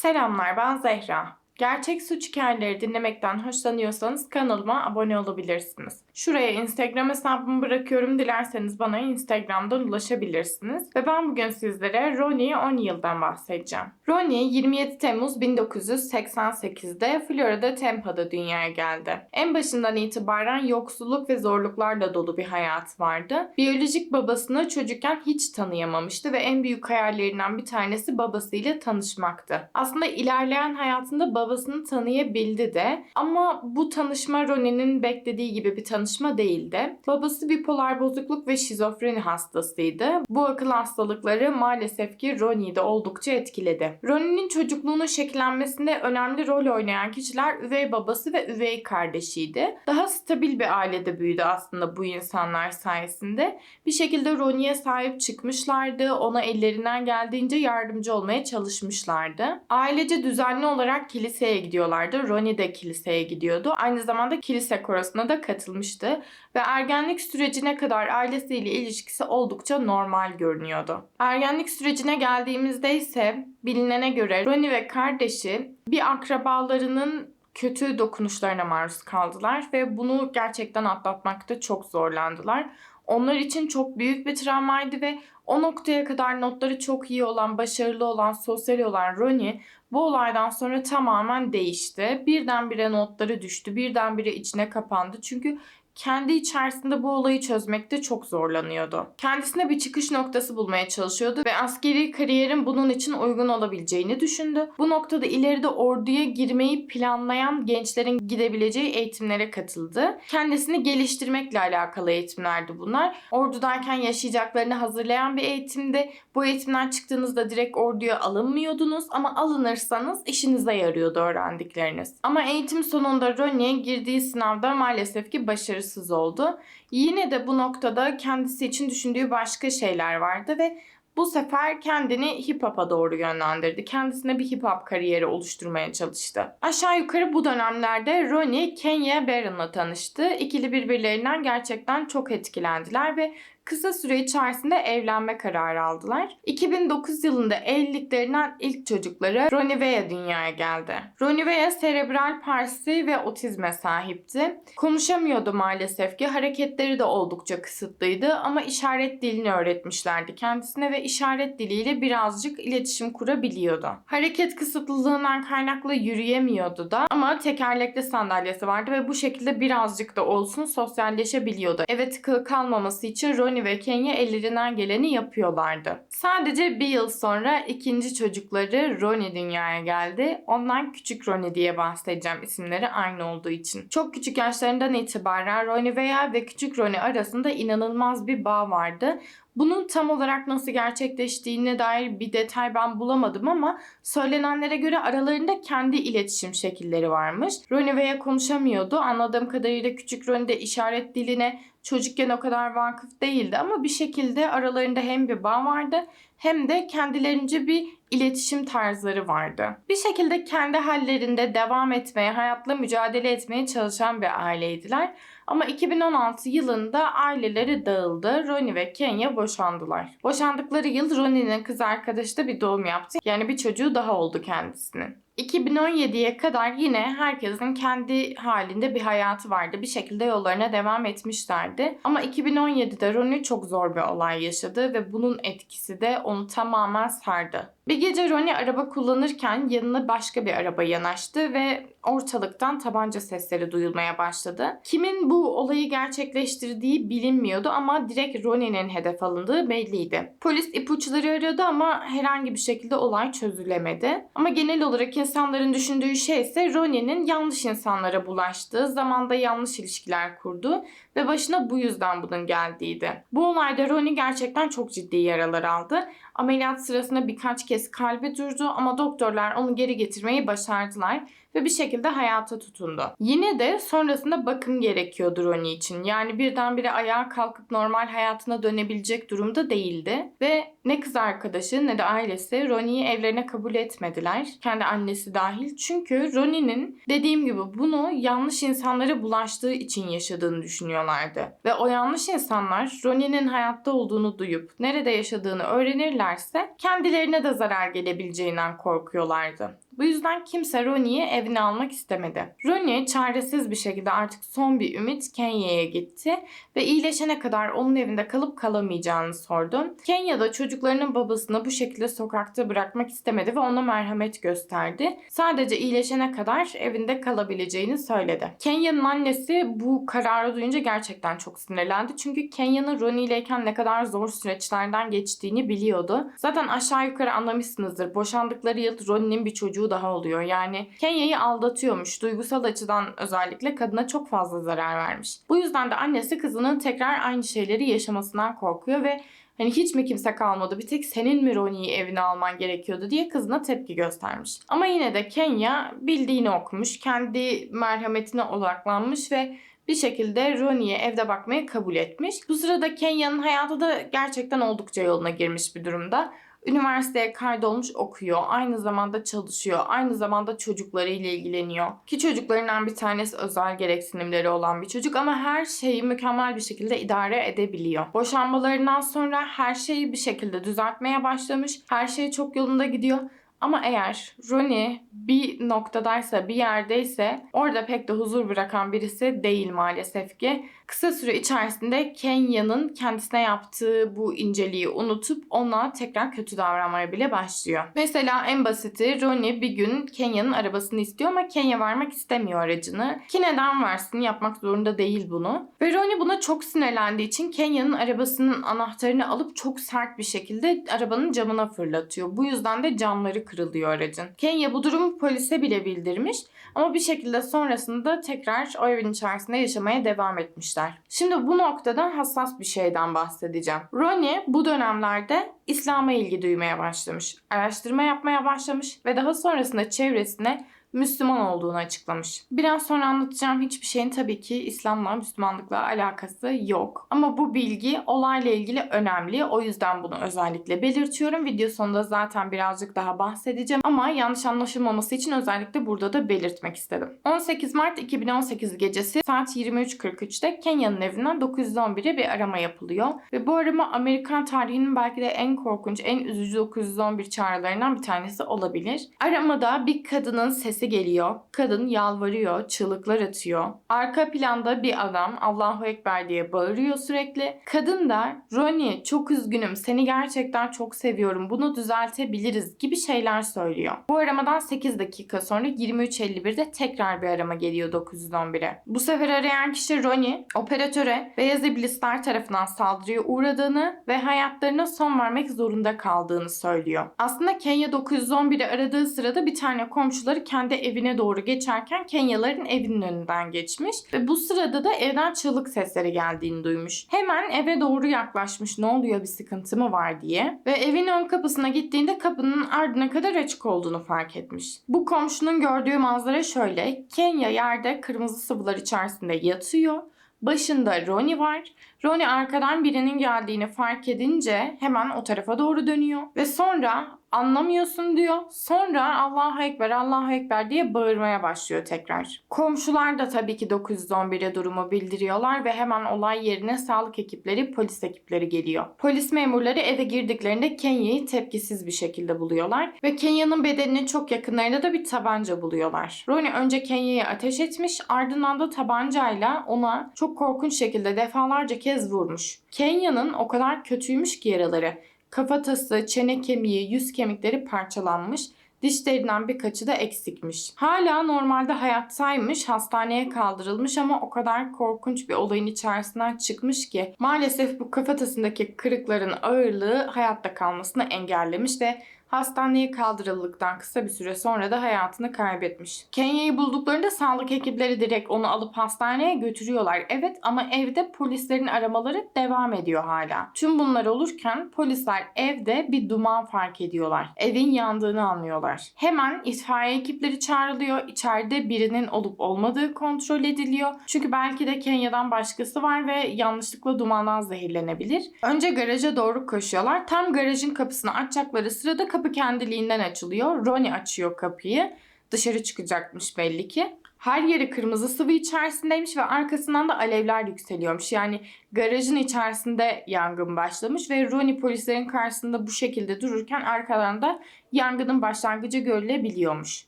Selamlar ben Zehra. Gerçek suç hikayeleri dinlemekten hoşlanıyorsanız kanalıma abone olabilirsiniz. Şuraya Instagram hesabımı bırakıyorum. Dilerseniz bana Instagram'dan ulaşabilirsiniz. Ve ben bugün sizlere Ronnie 10 yıldan bahsedeceğim. Ronnie 27 Temmuz 1988'de Florida Tampa'da dünyaya geldi. En başından itibaren yoksulluk ve zorluklarla dolu bir hayat vardı. Biyolojik babasını çocukken hiç tanıyamamıştı ve en büyük hayallerinden bir tanesi babasıyla tanışmaktı. Aslında ilerleyen hayatında babasını tanıyabildi de ama bu tanışma Ronnie'nin beklediği gibi bir tanışma değildi. Babası bipolar bozukluk ve şizofreni hastasıydı. Bu akıl hastalıkları maalesef ki Ronnie'yi de oldukça etkiledi. Ronnie'nin çocukluğunun şekillenmesinde önemli rol oynayan kişiler üvey babası ve üvey kardeşiydi. Daha stabil bir ailede büyüdü aslında bu insanlar sayesinde. Bir şekilde Ronnie'ye sahip çıkmışlardı. Ona ellerinden geldiğince yardımcı olmaya çalışmışlardı. Ailece düzenli olarak kiliseye gidiyorlardı. Ronnie de kiliseye gidiyordu. Aynı zamanda kilise korosuna da katılmıştı. Ve ergenlik sürecine kadar ailesiyle ilişkisi oldukça normal görünüyordu. Ergenlik sürecine geldiğimizde ise bilinene göre Ronnie ve kardeşi bir akrabalarının kötü dokunuşlarına maruz kaldılar ve bunu gerçekten atlatmakta çok zorlandılar. Onlar için çok büyük bir travmaydı ve o noktaya kadar notları çok iyi olan, başarılı olan, sosyal olan Ronnie bu olaydan sonra tamamen değişti. Birdenbire notları düştü, birdenbire içine kapandı. Çünkü kendi içerisinde bu olayı çözmekte çok zorlanıyordu. Kendisine bir çıkış noktası bulmaya çalışıyordu ve askeri kariyerin bunun için uygun olabileceğini düşündü. Bu noktada ileride orduya girmeyi planlayan gençlerin gidebileceği eğitimlere katıldı. Kendisini geliştirmekle alakalı eğitimlerdi bunlar. Ordudayken yaşayacaklarını hazırlayan bir eğitimdi. Bu eğitimden çıktığınızda direkt orduya alınmıyordunuz ama alınırsanız işinize yarıyordu öğrendikleriniz. Ama eğitim sonunda Ronnie'ye girdiği sınavda maalesef ki başarısız oldu. Yine de bu noktada kendisi için düşündüğü başka şeyler vardı ve bu sefer kendini hip hop'a doğru yönlendirdi. Kendisine bir hip hop kariyeri oluşturmaya çalıştı. Aşağı yukarı bu dönemlerde Ronnie Kenya Barron'la tanıştı. İkili birbirlerinden gerçekten çok etkilendiler ve kısa süre içerisinde evlenme kararı aldılar. 2009 yılında evliliklerinden ilk çocukları Ronnie Veya dünyaya geldi. Ronnie Veya serebral palsi ve otizme sahipti. Konuşamıyordu maalesef ki. Hareketleri de oldukça kısıtlıydı ama işaret dilini öğretmişlerdi kendisine ve işaret diliyle birazcık iletişim kurabiliyordu. Hareket kısıtlılığından kaynaklı yürüyemiyordu da ama tekerlekli sandalyesi vardı ve bu şekilde birazcık da olsun sosyalleşebiliyordu. Eve tıkılı kalmaması için Ronnie ve Kenya ellerinden geleni yapıyorlardı. Sadece bir yıl sonra ikinci çocukları Ronnie dünyaya geldi. Ondan küçük Ronnie diye bahsedeceğim isimleri aynı olduğu için. Çok küçük yaşlarından itibaren Ronnie veya ve küçük Ronnie arasında inanılmaz bir bağ vardı. Bunun tam olarak nasıl gerçekleştiğine dair bir detay ben bulamadım ama söylenenlere göre aralarında kendi iletişim şekilleri varmış. Ronnie veya konuşamıyordu. Anladığım kadarıyla küçük de işaret diline çocukken o kadar vakıf değildi ama bir şekilde aralarında hem bir bağ vardı hem de kendilerince bir iletişim tarzları vardı. Bir şekilde kendi hallerinde devam etmeye, hayatla mücadele etmeye çalışan bir aileydiler. Ama 2016 yılında aileleri dağıldı. Ronnie ve Kenya boşandılar. Boşandıkları yıl Ronnie'nin kız arkadaşı da bir doğum yaptı. Yani bir çocuğu daha oldu kendisinin. 2017'ye kadar yine herkesin kendi halinde bir hayatı vardı. Bir şekilde yollarına devam etmişlerdi. Ama 2017'de Ronnie çok zor bir olay yaşadı ve bunun etkisi de onu tamamen sardı. Bir gece Ronnie araba kullanırken yanına başka bir araba yanaştı ve ortalıktan tabanca sesleri duyulmaya başladı. Kimin bu olayı gerçekleştirdiği bilinmiyordu ama direkt Ronnie'nin hedef alındığı belliydi. Polis ipuçları aradı ama herhangi bir şekilde olay çözülemedi. Ama genel olarak insanların düşündüğü şey ise Ronnie'nin yanlış insanlara bulaştığı, zamanda yanlış ilişkiler kurdu ve başına bu yüzden bunun geldiğiydi. Bu olayda Ronnie gerçekten çok ciddi yaralar aldı. Ameliyat sırasında birkaç kez kalbi durdu ama doktorlar onu geri getirmeyi başardılar ve bir şekilde hayata tutundu. Yine de sonrasında bakım gerekiyordu Ronnie için. Yani birdenbire ayağa kalkıp normal hayatına dönebilecek durumda değildi. Ve ne kız arkadaşı ne de ailesi Ronnie'yi evlerine kabul etmediler. Kendi annesi dahil. Çünkü Ronnie'nin dediğim gibi bunu yanlış insanlara bulaştığı için yaşadığını düşünüyorlardı. Ve o yanlış insanlar Ronnie'nin hayatta olduğunu duyup nerede yaşadığını öğrenirlerse kendilerine de zarar gelebileceğinden korkuyorlardı. Bu yüzden kimse Ronnie'yi evine almak istemedi. Ronnie çaresiz bir şekilde artık son bir ümit Kenya'ya gitti ve iyileşene kadar onun evinde kalıp kalamayacağını sordu. Kenya da çocuklarının babasını bu şekilde sokakta bırakmak istemedi ve ona merhamet gösterdi. Sadece iyileşene kadar evinde kalabileceğini söyledi. Kenya'nın annesi bu kararı duyunca gerçekten çok sinirlendi. Çünkü Kenya'nın Ronnie ileyken ne kadar zor süreçlerden geçtiğini biliyordu. Zaten aşağı yukarı anlamışsınızdır. Boşandıkları yıl Ronnie'nin bir çocuğu daha oluyor. Yani Kenya'yı aldatıyormuş. Duygusal açıdan özellikle kadına çok fazla zarar vermiş. Bu yüzden de annesi kızının tekrar aynı şeyleri yaşamasından korkuyor ve Hani hiç mi kimse kalmadı bir tek senin mi Ronnie'yi evine alman gerekiyordu diye kızına tepki göstermiş. Ama yine de Kenya bildiğini okumuş, kendi merhametine odaklanmış ve bir şekilde Ronnie'ye evde bakmayı kabul etmiş. Bu sırada Kenya'nın hayatı da gerçekten oldukça yoluna girmiş bir durumda. Üniversiteye kaydolmuş okuyor. Aynı zamanda çalışıyor. Aynı zamanda çocuklarıyla ilgileniyor. Ki çocuklarından bir tanesi özel gereksinimleri olan bir çocuk ama her şeyi mükemmel bir şekilde idare edebiliyor. Boşanmalarından sonra her şeyi bir şekilde düzeltmeye başlamış. Her şey çok yolunda gidiyor. Ama eğer Ronnie bir noktadaysa, bir yerdeyse orada pek de huzur bırakan birisi değil maalesef ki. Kısa süre içerisinde Kenya'nın kendisine yaptığı bu inceliği unutup ona tekrar kötü davranmaya bile başlıyor. Mesela en basiti Ronnie bir gün Kenya'nın arabasını istiyor ama Kenya vermek istemiyor aracını. Ki neden versin yapmak zorunda değil bunu. Ve Ronnie buna çok sinirlendiği için Kenya'nın arabasının anahtarını alıp çok sert bir şekilde arabanın camına fırlatıyor. Bu yüzden de camları kırılıyor aracın. Kenya bu durumu polise bile bildirmiş ama bir şekilde sonrasında tekrar o evin içerisinde yaşamaya devam etmişler. Şimdi bu noktada hassas bir şeyden bahsedeceğim. Ronnie bu dönemlerde İslam'a ilgi duymaya başlamış, araştırma yapmaya başlamış ve daha sonrasında çevresine Müslüman olduğunu açıklamış. Biraz sonra anlatacağım hiçbir şeyin tabii ki İslam'la, Müslümanlıkla alakası yok. Ama bu bilgi olayla ilgili önemli. O yüzden bunu özellikle belirtiyorum. Video sonunda zaten birazcık daha bahsedeceğim. Ama yanlış anlaşılmaması için özellikle burada da belirtmek istedim. 18 Mart 2018 gecesi saat 23.43'te Kenya'nın evinden 911'e bir arama yapılıyor. Ve bu arama Amerikan tarihinin belki de en korkunç, en üzücü 911 çağrılarından bir tanesi olabilir. Aramada bir kadının sesi geliyor. Kadın yalvarıyor, çığlıklar atıyor. Arka planda bir adam Allahu Ekber diye bağırıyor sürekli. Kadın da Ronnie çok üzgünüm, seni gerçekten çok seviyorum, bunu düzeltebiliriz gibi şeyler söylüyor. Bu aramadan 8 dakika sonra 23.51'de tekrar bir arama geliyor 911'e. Bu sefer arayan kişi Ronnie, operatöre beyaz iblisler tarafından saldırıya uğradığını ve hayatlarına son vermek zorunda kaldığını söylüyor. Aslında Kenya 911'i aradığı sırada bir tane komşuları kendi evine doğru geçerken Kenyaların evinin önünden geçmiş ve bu sırada da evden çığlık sesleri geldiğini duymuş. Hemen eve doğru yaklaşmış ne oluyor bir sıkıntı mı var diye ve evin ön kapısına gittiğinde kapının ardına kadar açık olduğunu fark etmiş. Bu komşunun gördüğü manzara şöyle. Kenya yerde kırmızı sıvılar içerisinde yatıyor. Başında Ronnie var. Ronnie arkadan birinin geldiğini fark edince hemen o tarafa doğru dönüyor. Ve sonra anlamıyorsun diyor. Sonra Allahu Ekber, Allahu Ekber diye bağırmaya başlıyor tekrar. Komşular da tabii ki 911'e durumu bildiriyorlar ve hemen olay yerine sağlık ekipleri, polis ekipleri geliyor. Polis memurları eve girdiklerinde Kenya'yı tepkisiz bir şekilde buluyorlar ve Kenya'nın bedeninin çok yakınlarında da bir tabanca buluyorlar. Ronnie önce Kenya'ya ateş etmiş, ardından da tabancayla ona çok korkunç şekilde defalarca kez vurmuş. Kenya'nın o kadar kötüymüş ki yaraları. Kafatası, çene kemiği, yüz kemikleri parçalanmış. Dişlerinden birkaçı da eksikmiş. Hala normalde hayattaymış, hastaneye kaldırılmış ama o kadar korkunç bir olayın içerisinden çıkmış ki maalesef bu kafatasındaki kırıkların ağırlığı hayatta kalmasını engellemiş ve hastaneye kaldırıldıktan kısa bir süre sonra da hayatını kaybetmiş. Kenya'yı bulduklarında sağlık ekipleri direkt onu alıp hastaneye götürüyorlar. Evet ama evde polislerin aramaları devam ediyor hala. Tüm bunlar olurken polisler evde bir duman fark ediyorlar. Evin yandığını anlıyorlar. Hemen itfaiye ekipleri çağrılıyor. İçeride birinin olup olmadığı kontrol ediliyor. Çünkü belki de Kenya'dan başkası var ve yanlışlıkla dumandan zehirlenebilir. Önce garaja doğru koşuyorlar. Tam garajın kapısını açacakları sırada kapı kendiliğinden açılıyor. Ronnie açıyor kapıyı dışarı çıkacakmış belli ki. Her yeri kırmızı sıvı içerisindeymiş ve arkasından da alevler yükseliyormuş. Yani garajın içerisinde yangın başlamış ve Ronnie polislerin karşısında bu şekilde dururken arkadan da yangının başlangıcı görülebiliyormuş.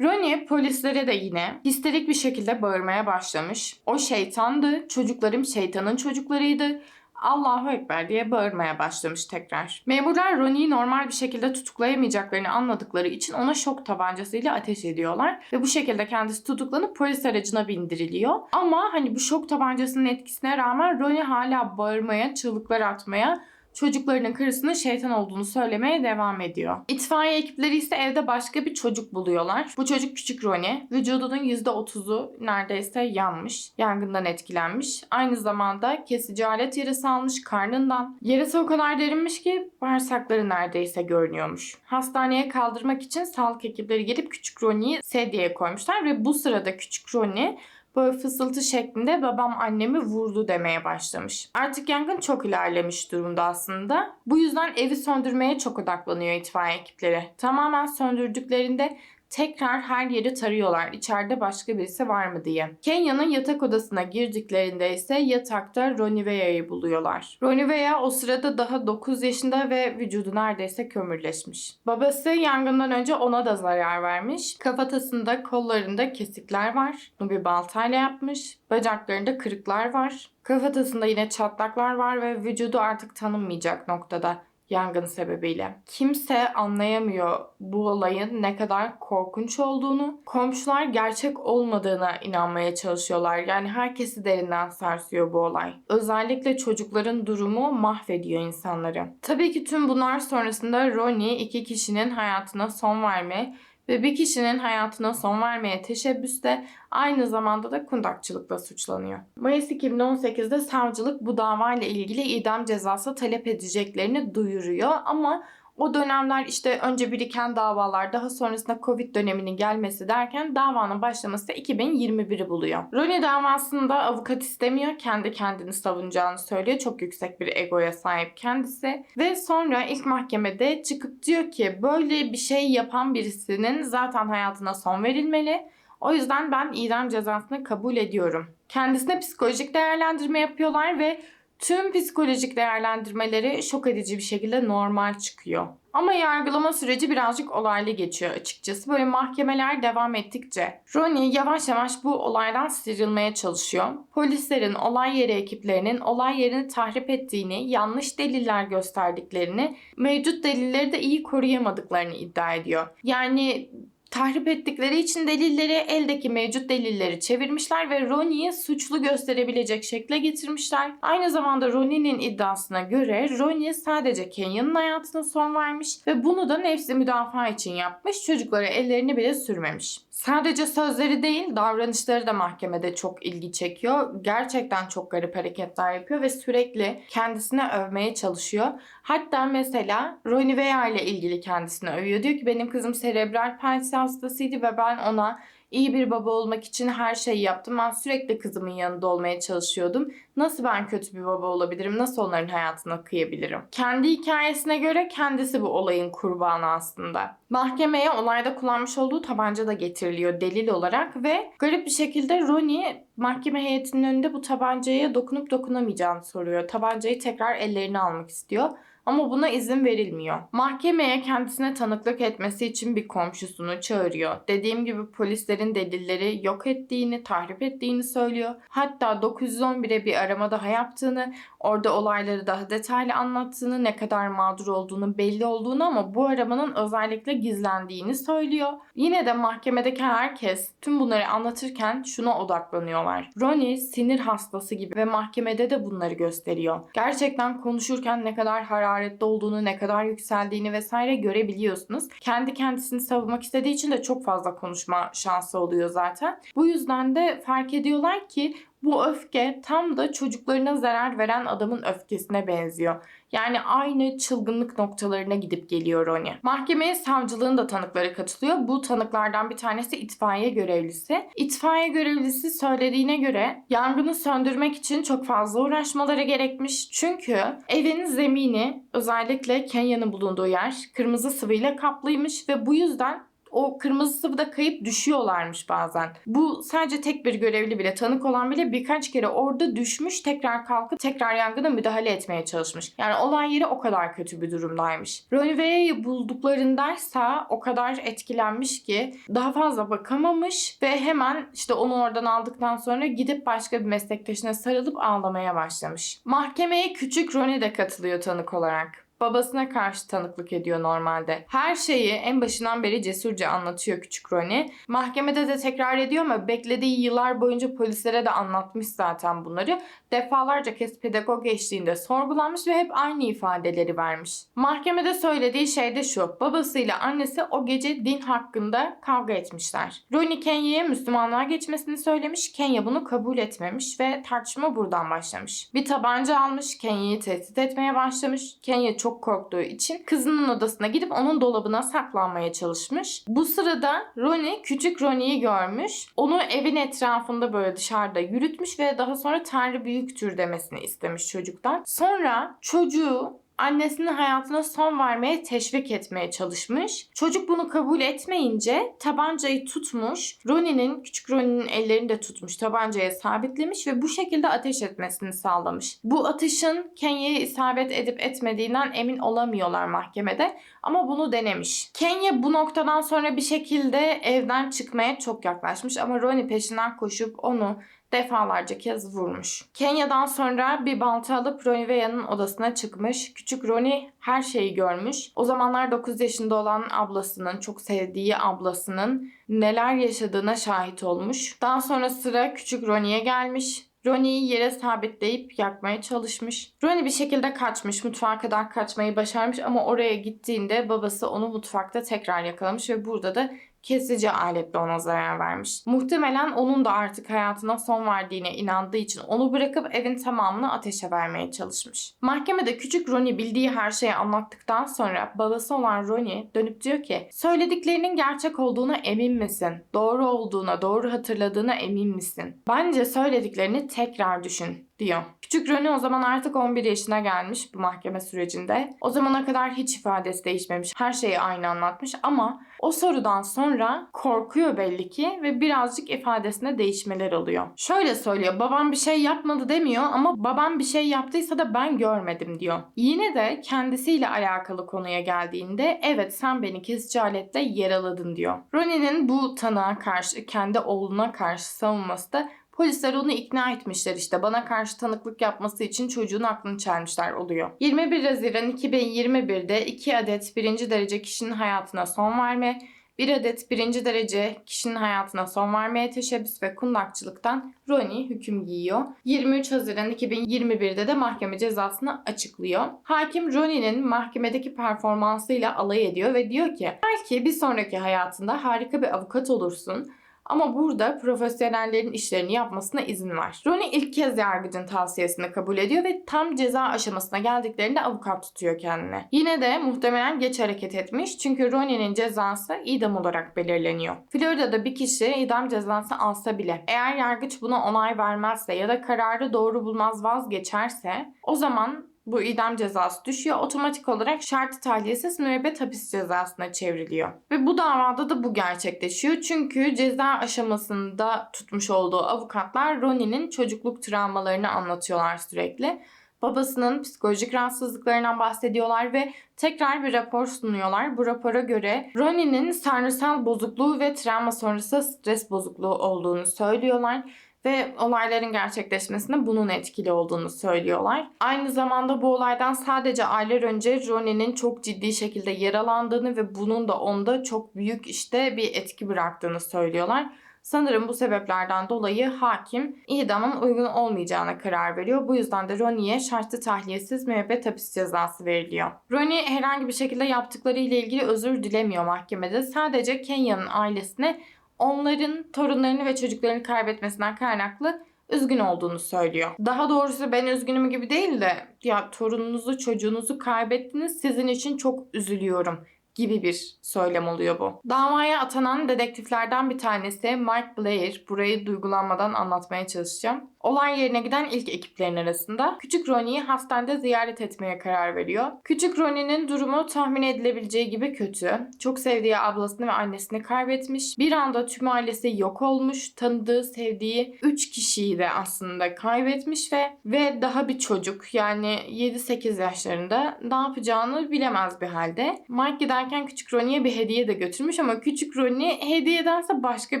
Ronnie polislere de yine histerik bir şekilde bağırmaya başlamış. O şeytandı, çocuklarım şeytanın çocuklarıydı. Allahu Ekber diye bağırmaya başlamış tekrar. Memurlar Ronnie'yi normal bir şekilde tutuklayamayacaklarını anladıkları için ona şok tabancasıyla ateş ediyorlar. Ve bu şekilde kendisi tutuklanıp polis aracına bindiriliyor. Ama hani bu şok tabancasının etkisine rağmen Ronnie hala bağırmaya, çığlıklar atmaya çocuklarının karısının şeytan olduğunu söylemeye devam ediyor. İtfaiye ekipleri ise evde başka bir çocuk buluyorlar. Bu çocuk küçük Ronnie. Vücudunun %30'u neredeyse yanmış. Yangından etkilenmiş. Aynı zamanda kesici alet yarası almış karnından. Yarası o kadar derinmiş ki bağırsakları neredeyse görünüyormuş. Hastaneye kaldırmak için sağlık ekipleri gelip küçük Ronnie'yi sedyeye koymuşlar ve bu sırada küçük Ronnie böyle fısıltı şeklinde babam annemi vurdu demeye başlamış. Artık yangın çok ilerlemiş durumda aslında. Bu yüzden evi söndürmeye çok odaklanıyor itfaiye ekipleri. Tamamen söndürdüklerinde tekrar her yeri tarıyorlar. İçeride başka birisi var mı diye. Kenya'nın yatak odasına girdiklerinde ise yatakta Roniveya'yı buluyorlar. Roniveya o sırada daha 9 yaşında ve vücudu neredeyse kömürleşmiş. Babası yangından önce ona da zarar vermiş. Kafatasında, kollarında kesikler var. Bunu bir baltayla yapmış. Bacaklarında kırıklar var. Kafatasında yine çatlaklar var ve vücudu artık tanınmayacak noktada yangın sebebiyle. Kimse anlayamıyor bu olayın ne kadar korkunç olduğunu. Komşular gerçek olmadığına inanmaya çalışıyorlar. Yani herkesi derinden sarsıyor bu olay. Özellikle çocukların durumu mahvediyor insanları. Tabii ki tüm bunlar sonrasında Ronnie iki kişinin hayatına son verme ve bir kişinin hayatına son vermeye teşebbüste aynı zamanda da kundakçılıkla suçlanıyor. Mayıs 2018'de savcılık bu davayla ilgili idam cezası talep edeceklerini duyuruyor ama o dönemler işte önce biriken davalar daha sonrasında Covid döneminin gelmesi derken davanın başlaması da 2021'i buluyor. Ronnie davasında avukat istemiyor. Kendi kendini savunacağını söylüyor. Çok yüksek bir egoya sahip kendisi. Ve sonra ilk mahkemede çıkıp diyor ki böyle bir şey yapan birisinin zaten hayatına son verilmeli. O yüzden ben idam cezasını kabul ediyorum. Kendisine psikolojik değerlendirme yapıyorlar ve Tüm psikolojik değerlendirmeleri şok edici bir şekilde normal çıkıyor. Ama yargılama süreci birazcık olaylı geçiyor açıkçası. Böyle mahkemeler devam ettikçe Ronnie yavaş yavaş bu olaydan sıyrılmaya çalışıyor. Polislerin olay yeri ekiplerinin olay yerini tahrip ettiğini, yanlış deliller gösterdiklerini, mevcut delilleri de iyi koruyamadıklarını iddia ediyor. Yani tahrip ettikleri için delilleri eldeki mevcut delilleri çevirmişler ve Ronnie'yi suçlu gösterebilecek şekle getirmişler. Aynı zamanda Ronnie'nin iddiasına göre Ronnie sadece Kenya'nın hayatına son vermiş ve bunu da nefsi müdafaa için yapmış. Çocuklara ellerini bile sürmemiş. Sadece sözleri değil davranışları da mahkemede çok ilgi çekiyor. Gerçekten çok garip hareketler yapıyor ve sürekli kendisine övmeye çalışıyor. Hatta mesela Ronnie Weir ile ilgili kendisine övüyor. Diyor ki benim kızım serebral palsi hastasıydı ve ben ona iyi bir baba olmak için her şeyi yaptım. Ben sürekli kızımın yanında olmaya çalışıyordum. Nasıl ben kötü bir baba olabilirim? Nasıl onların hayatına kıyabilirim? Kendi hikayesine göre kendisi bu olayın kurbanı aslında. Mahkemeye olayda kullanmış olduğu tabanca da getiriliyor delil olarak ve garip bir şekilde Ronnie mahkeme heyetinin önünde bu tabancaya dokunup dokunamayacağını soruyor. Tabancayı tekrar ellerine almak istiyor. Ama buna izin verilmiyor. Mahkemeye kendisine tanıklık etmesi için bir komşusunu çağırıyor. Dediğim gibi polislerin delilleri yok ettiğini, tahrip ettiğini söylüyor. Hatta 911'e bir arama daha yaptığını, orada olayları daha detaylı anlattığını, ne kadar mağdur olduğunu belli olduğunu ama bu aramanın özellikle gizlendiğini söylüyor. Yine de mahkemedeki herkes tüm bunları anlatırken şuna odaklanıyorlar. Ronnie sinir hastası gibi ve mahkemede de bunları gösteriyor. Gerçekten konuşurken ne kadar hararetli olduğunu, ne kadar yükseldiğini vesaire görebiliyorsunuz. Kendi kendisini savunmak istediği için de çok fazla konuşma şansı oluyor zaten. Bu yüzden de fark ediyorlar ki bu öfke tam da çocuklarına zarar veren adamın öfkesine benziyor. Yani aynı çılgınlık noktalarına gidip geliyor Ronnie. Mahkemeye savcılığın da tanıkları katılıyor. Bu tanıklardan bir tanesi itfaiye görevlisi. İtfaiye görevlisi söylediğine göre yangını söndürmek için çok fazla uğraşmaları gerekmiş. Çünkü evin zemini özellikle Kenya'nın bulunduğu yer kırmızı sıvıyla kaplıymış ve bu yüzden o kırmızı sıvıda kayıp düşüyorlarmış bazen. Bu sadece tek bir görevli bile tanık olan bile birkaç kere orada düşmüş tekrar kalkıp tekrar yangına müdahale etmeye çalışmış. Yani olay yeri o kadar kötü bir durumdaymış. Veya'yı bulduklarındaysa o kadar etkilenmiş ki daha fazla bakamamış ve hemen işte onu oradan aldıktan sonra gidip başka bir meslektaşına sarılıp ağlamaya başlamış. Mahkemeye küçük Ronnie de katılıyor tanık olarak. Babasına karşı tanıklık ediyor normalde. Her şeyi en başından beri cesurca anlatıyor küçük Ronnie. Mahkemede de tekrar ediyor ama beklediği yıllar boyunca polislere de anlatmış zaten bunları. Defalarca kez pedagog eşliğinde sorgulanmış ve hep aynı ifadeleri vermiş. Mahkemede söylediği şey de şu. Babasıyla annesi o gece din hakkında kavga etmişler. Ronnie Kenya'ya Müslümanlığa geçmesini söylemiş. Kenya bunu kabul etmemiş ve tartışma buradan başlamış. Bir tabanca almış, Kenya'yı tehdit etmeye başlamış. Kenya çok korktuğu için kızının odasına gidip onun dolabına saklanmaya çalışmış. Bu sırada Ronnie küçük Ronnie'yi görmüş. Onu evin etrafında böyle dışarıda yürütmüş ve daha sonra Tanrı büyüktür demesini istemiş çocuktan. Sonra çocuğu annesinin hayatına son vermeye teşvik etmeye çalışmış. Çocuk bunu kabul etmeyince tabancayı tutmuş. Ronnie'nin, küçük Ronnie'nin ellerini de tutmuş. Tabancaya sabitlemiş ve bu şekilde ateş etmesini sağlamış. Bu atışın Kenya'ya isabet edip etmediğinden emin olamıyorlar mahkemede ama bunu denemiş. Kenya bu noktadan sonra bir şekilde evden çıkmaya çok yaklaşmış ama Ronnie peşinden koşup onu defalarca kez vurmuş. Kenya'dan sonra bir balta alıp Ronnie odasına çıkmış. Küçük Ronnie her şeyi görmüş. O zamanlar 9 yaşında olan ablasının, çok sevdiği ablasının neler yaşadığına şahit olmuş. Daha sonra sıra küçük Ronnie'ye gelmiş. Ronnie'yi yere sabitleyip yakmaya çalışmış. Ronnie bir şekilde kaçmış. Mutfağa kadar kaçmayı başarmış ama oraya gittiğinde babası onu mutfakta tekrar yakalamış ve burada da kesici aletle ona zarar vermiş. Muhtemelen onun da artık hayatına son verdiğine inandığı için onu bırakıp evin tamamını ateşe vermeye çalışmış. Mahkemede küçük Ronnie bildiği her şeyi anlattıktan sonra babası olan Ronnie dönüp diyor ki söylediklerinin gerçek olduğuna emin misin? Doğru olduğuna, doğru hatırladığına emin misin? Bence söylediklerini tekrar düşün diyor. Küçük Ronnie o zaman artık 11 yaşına gelmiş bu mahkeme sürecinde. O zamana kadar hiç ifadesi değişmemiş. Her şeyi aynı anlatmış ama o sorudan sonra korkuyor belli ki ve birazcık ifadesinde değişmeler oluyor. Şöyle söylüyor. Babam bir şey yapmadı demiyor ama babam bir şey yaptıysa da ben görmedim diyor. Yine de kendisiyle alakalı konuya geldiğinde evet sen beni kesici aletle yaraladın diyor. Ronnie'nin bu tanığa karşı kendi oğluna karşı savunması da Polisler onu ikna etmişler işte. Bana karşı tanıklık yapması için çocuğun aklını çelmişler oluyor. 21 Haziran 2021'de 2 adet birinci derece kişinin hayatına son verme, bir adet birinci derece kişinin hayatına son vermeye teşebbüs ve kundakçılıktan Ronnie hüküm giyiyor. 23 Haziran 2021'de de mahkeme cezasını açıklıyor. Hakim Ronnie'nin mahkemedeki performansıyla alay ediyor ve diyor ki belki bir sonraki hayatında harika bir avukat olursun ama burada profesyonellerin işlerini yapmasına izin var. Ronnie ilk kez yargıcın tavsiyesini kabul ediyor ve tam ceza aşamasına geldiklerinde avukat tutuyor kendine. Yine de muhtemelen geç hareket etmiş çünkü Ronnie'nin cezası idam olarak belirleniyor. Florida'da bir kişi idam cezası alsa bile eğer yargıç buna onay vermezse ya da kararı doğru bulmaz vazgeçerse o zaman bu idam cezası düşüyor. Otomatik olarak şartı tahliyesiz müebbet hapis cezasına çevriliyor. Ve bu davada da bu gerçekleşiyor. Çünkü ceza aşamasında tutmuş olduğu avukatlar Ronnie'nin çocukluk travmalarını anlatıyorlar sürekli. Babasının psikolojik rahatsızlıklarından bahsediyorlar ve tekrar bir rapor sunuyorlar. Bu rapora göre Ronnie'nin sanrısal bozukluğu ve travma sonrası stres bozukluğu olduğunu söylüyorlar ve olayların gerçekleşmesinde bunun etkili olduğunu söylüyorlar. Aynı zamanda bu olaydan sadece aylar önce Ronnie'nin çok ciddi şekilde yaralandığını ve bunun da onda çok büyük işte bir etki bıraktığını söylüyorlar. Sanırım bu sebeplerden dolayı hakim idamın uygun olmayacağına karar veriyor. Bu yüzden de Ronnie'ye şartlı tahliyesiz müebbet hapis cezası veriliyor. Ronnie herhangi bir şekilde yaptıkları ile ilgili özür dilemiyor mahkemede. Sadece Kenya'nın ailesine onların torunlarını ve çocuklarını kaybetmesinden kaynaklı üzgün olduğunu söylüyor. Daha doğrusu ben üzgünüm gibi değil de ya torununuzu çocuğunuzu kaybettiniz sizin için çok üzülüyorum gibi bir söylem oluyor bu. Davaya atanan dedektiflerden bir tanesi Mark Blair. Burayı duygulanmadan anlatmaya çalışacağım. Olay yerine giden ilk ekiplerin arasında. Küçük Ronnie'yi hastanede ziyaret etmeye karar veriyor. Küçük Ronnie'nin durumu tahmin edilebileceği gibi kötü. Çok sevdiği ablasını ve annesini kaybetmiş. Bir anda tüm ailesi yok olmuş. Tanıdığı, sevdiği 3 kişiyi de aslında kaybetmiş ve ve daha bir çocuk yani 7-8 yaşlarında ne yapacağını bilemez bir halde. Mike giderken küçük Ronnie'ye bir hediye de götürmüş ama küçük Ronnie hediyedense başka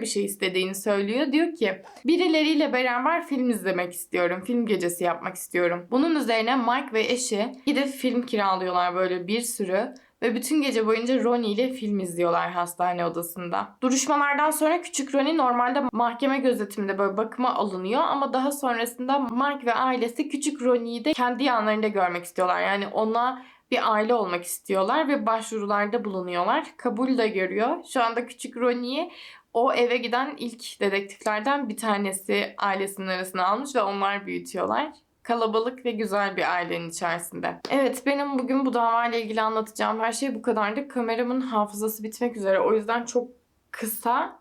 bir şey istediğini söylüyor. Diyor ki birileriyle beraber film izlemek istiyorum. Film gecesi yapmak istiyorum. Bunun üzerine Mike ve eşi gidip film kiralıyorlar böyle bir sürü. Ve bütün gece boyunca Ronnie ile film izliyorlar hastane odasında. Duruşmalardan sonra küçük Ronnie normalde mahkeme gözetiminde böyle bakıma alınıyor ama daha sonrasında Mike ve ailesi küçük Ronnie'yi de kendi yanlarında görmek istiyorlar. Yani ona bir aile olmak istiyorlar ve başvurularda bulunuyorlar. Kabul de görüyor. Şu anda küçük Ronnie'yi o eve giden ilk dedektiflerden bir tanesi ailesinin arasına almış ve onlar büyütüyorlar. Kalabalık ve güzel bir ailenin içerisinde. Evet benim bugün bu davayla ilgili anlatacağım her şey bu kadardı. Kameramın hafızası bitmek üzere. O yüzden çok kısa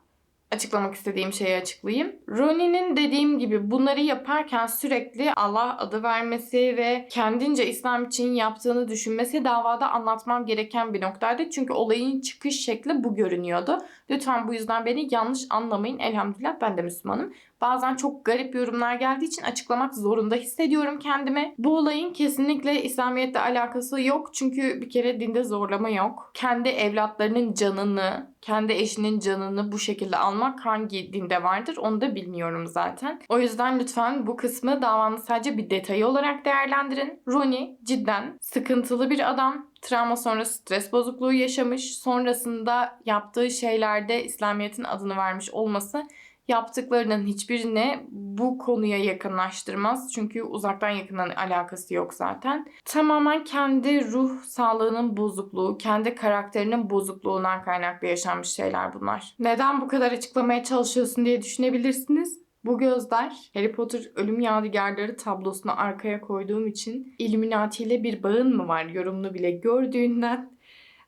açıklamak istediğim şeyi açıklayayım. Ronnie'nin dediğim gibi bunları yaparken sürekli Allah adı vermesi ve kendince İslam için yaptığını düşünmesi davada anlatmam gereken bir noktaydı. Çünkü olayın çıkış şekli bu görünüyordu. Lütfen bu yüzden beni yanlış anlamayın. Elhamdülillah ben de Müslümanım. Bazen çok garip yorumlar geldiği için açıklamak zorunda hissediyorum kendimi. Bu olayın kesinlikle İslamiyet'le alakası yok. Çünkü bir kere dinde zorlama yok. Kendi evlatlarının canını, kendi eşinin canını bu şekilde almak hangi dinde vardır onu da bilmiyorum zaten. O yüzden lütfen bu kısmı davanın sadece bir detayı olarak değerlendirin. Ronnie cidden sıkıntılı bir adam. Travma sonrası stres bozukluğu yaşamış. Sonrasında yaptığı şeylerde İslamiyet'in adını vermiş olması yaptıklarının hiçbirini bu konuya yakınlaştırmaz. Çünkü uzaktan yakından alakası yok zaten. Tamamen kendi ruh sağlığının bozukluğu, kendi karakterinin bozukluğundan kaynaklı yaşanmış şeyler bunlar. Neden bu kadar açıklamaya çalışıyorsun diye düşünebilirsiniz. Bu gözler Harry Potter Ölüm Yadigarları tablosunu arkaya koyduğum için Illuminati ile bir bağın mı var yorumunu bile gördüğünden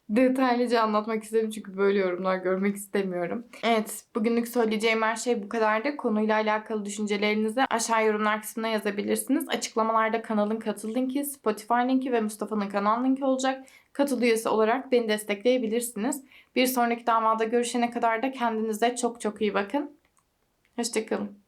detaylıca anlatmak istedim çünkü böyle yorumlar görmek istemiyorum. Evet, bugünlük söyleyeceğim her şey bu kadardı. Konuyla alakalı düşüncelerinizi aşağı yorumlar kısmına yazabilirsiniz. Açıklamalarda kanalın katıl linki, Spotify linki ve Mustafa'nın kanal linki olacak. Katıl üyesi olarak beni destekleyebilirsiniz. Bir sonraki davada görüşene kadar da kendinize çok çok iyi bakın. Hoşçakalın.